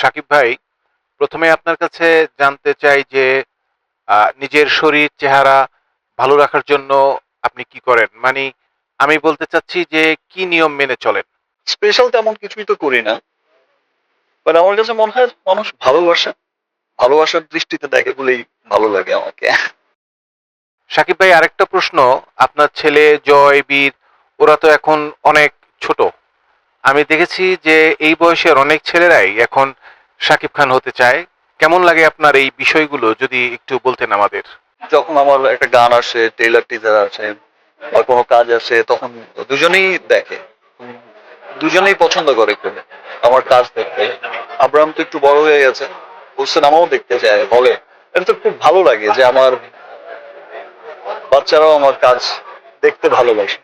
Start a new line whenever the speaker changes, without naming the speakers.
সাকিব ভাই প্রথমে আপনার কাছে জানতে চাই যে নিজের শরীর চেহারা ভালো রাখার জন্য আপনি কি করেন? মানে আমি বলতে চাচ্ছি যে কি নিয়ম মেনে চলেন?
স্পেশাল তেমন কিছুই তো করি না। বাট আমার কাছে মনে হয় মানুষ ভালোবাসে। ভালোবাসার দৃষ্টিতে দেখে বলেই ভালো লাগে আমাকে।
সাকিব ভাই আরেকটা প্রশ্ন। আপনার ছেলে জয় বীর ওরা তো এখন অনেক ছোট। আমি দেখেছি যে এই বয়সের অনেক ছেলেরাই এখন সাকিব খান হতে চায়। কেমন লাগে আপনার এই বিষয়গুলো, যদি একটু বলতেন আমাদের?
যখন আমার একটা গান আসে টেইলার টিজার আসে বা কোনো কাজ আসে, তখন দুজনেই দেখে। দুজনেই পছন্দ করে খুব আমার কাজ দেখতে। আব্রাহাম তো একটু বড় হয়ে গেছে। ও সিনেমাও দেখতে চায়, বলে। এটা তো খুব ভালো লাগে যে আমার বাচ্চারাও আমার কাজ দেখতে ভালোবাসে।